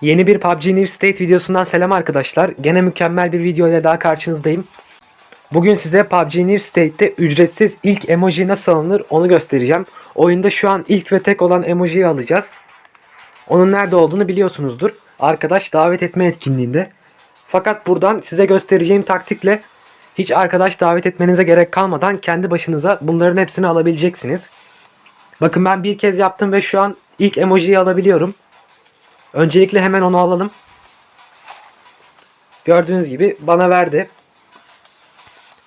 Yeni bir PUBG New State videosundan selam arkadaşlar. Gene mükemmel bir video ile daha karşınızdayım. Bugün size PUBG New State'te ücretsiz ilk emoji nasıl alınır onu göstereceğim. Oyunda şu an ilk ve tek olan emojiyi alacağız. Onun nerede olduğunu biliyorsunuzdur. Arkadaş davet etme etkinliğinde. Fakat buradan size göstereceğim taktikle hiç arkadaş davet etmenize gerek kalmadan kendi başınıza bunların hepsini alabileceksiniz. Bakın ben bir kez yaptım ve şu an ilk emojiyi alabiliyorum. Öncelikle hemen onu alalım. Gördüğünüz gibi bana verdi.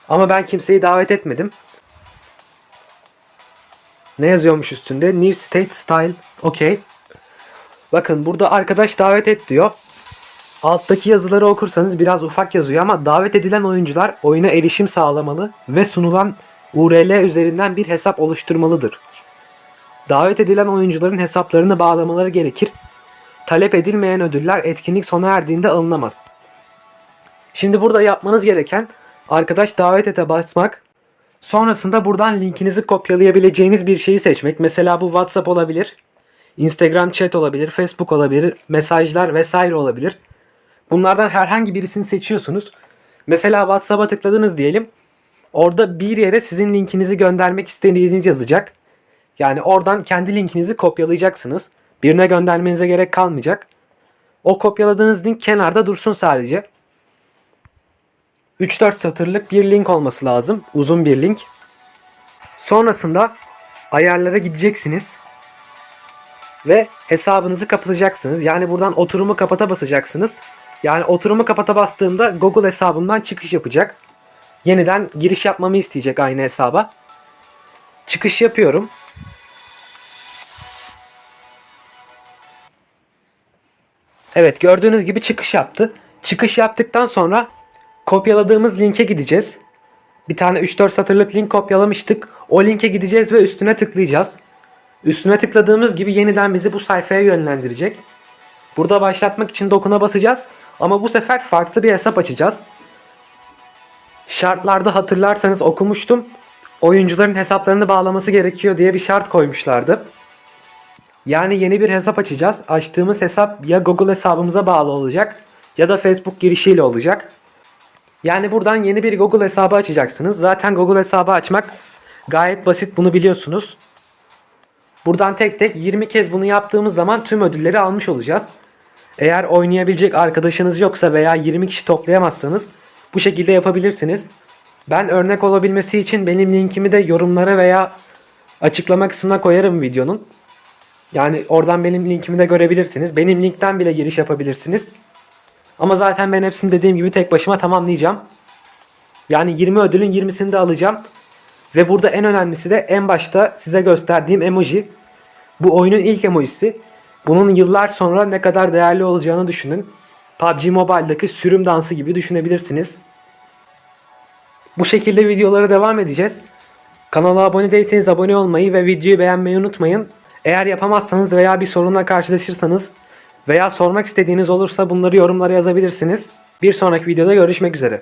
Ama ben kimseyi davet etmedim. Ne yazıyormuş üstünde? New State Style. Okey. Bakın burada arkadaş davet et diyor. Alttaki yazıları okursanız biraz ufak yazıyor ama davet edilen oyuncular oyuna erişim sağlamalı ve sunulan URL üzerinden bir hesap oluşturmalıdır. Davet edilen oyuncuların hesaplarını bağlamaları gerekir. Talep edilmeyen ödüller etkinlik sona erdiğinde alınamaz. Şimdi burada yapmanız gereken arkadaş davet ete basmak. Sonrasında buradan linkinizi kopyalayabileceğiniz bir şeyi seçmek. Mesela bu WhatsApp olabilir. Instagram chat olabilir, Facebook olabilir, mesajlar vesaire olabilir. Bunlardan herhangi birisini seçiyorsunuz. Mesela WhatsApp'a tıkladınız diyelim. Orada bir yere sizin linkinizi göndermek istediğiniz yazacak. Yani oradan kendi linkinizi kopyalayacaksınız. Birine göndermenize gerek kalmayacak. O kopyaladığınız link kenarda dursun sadece. 3-4 satırlık bir link olması lazım. Uzun bir link. Sonrasında ayarlara gideceksiniz. Ve hesabınızı kapatacaksınız. Yani buradan oturumu kapata basacaksınız. Yani oturumu kapata bastığımda Google hesabımdan çıkış yapacak. Yeniden giriş yapmamı isteyecek aynı hesaba. Çıkış yapıyorum. Evet gördüğünüz gibi çıkış yaptı. Çıkış yaptıktan sonra kopyaladığımız linke gideceğiz. Bir tane 3-4 satırlık link kopyalamıştık. O linke gideceğiz ve üstüne tıklayacağız. Üstüne tıkladığımız gibi yeniden bizi bu sayfaya yönlendirecek. Burada başlatmak için dokuna basacağız. Ama bu sefer farklı bir hesap açacağız. Şartlarda hatırlarsanız okumuştum. Oyuncuların hesaplarını bağlaması gerekiyor diye bir şart koymuşlardı. Yani yeni bir hesap açacağız. Açtığımız hesap ya Google hesabımıza bağlı olacak ya da Facebook girişiyle olacak. Yani buradan yeni bir Google hesabı açacaksınız. Zaten Google hesabı açmak gayet basit bunu biliyorsunuz. Buradan tek tek 20 kez bunu yaptığımız zaman tüm ödülleri almış olacağız. Eğer oynayabilecek arkadaşınız yoksa veya 20 kişi toplayamazsanız bu şekilde yapabilirsiniz. Ben örnek olabilmesi için benim linkimi de yorumlara veya açıklama kısmına koyarım videonun. Yani oradan benim linkimi de görebilirsiniz. Benim linkten bile giriş yapabilirsiniz. Ama zaten ben hepsini dediğim gibi tek başıma tamamlayacağım. Yani 20 ödülün 20'sini de alacağım. Ve burada en önemlisi de en başta size gösterdiğim emoji. Bu oyunun ilk emojisi. Bunun yıllar sonra ne kadar değerli olacağını düşünün. PUBG Mobile'daki sürüm dansı gibi düşünebilirsiniz. Bu şekilde videolara devam edeceğiz. Kanala abone değilseniz abone olmayı ve videoyu beğenmeyi unutmayın. Eğer yapamazsanız veya bir sorunla karşılaşırsanız veya sormak istediğiniz olursa bunları yorumlara yazabilirsiniz. Bir sonraki videoda görüşmek üzere.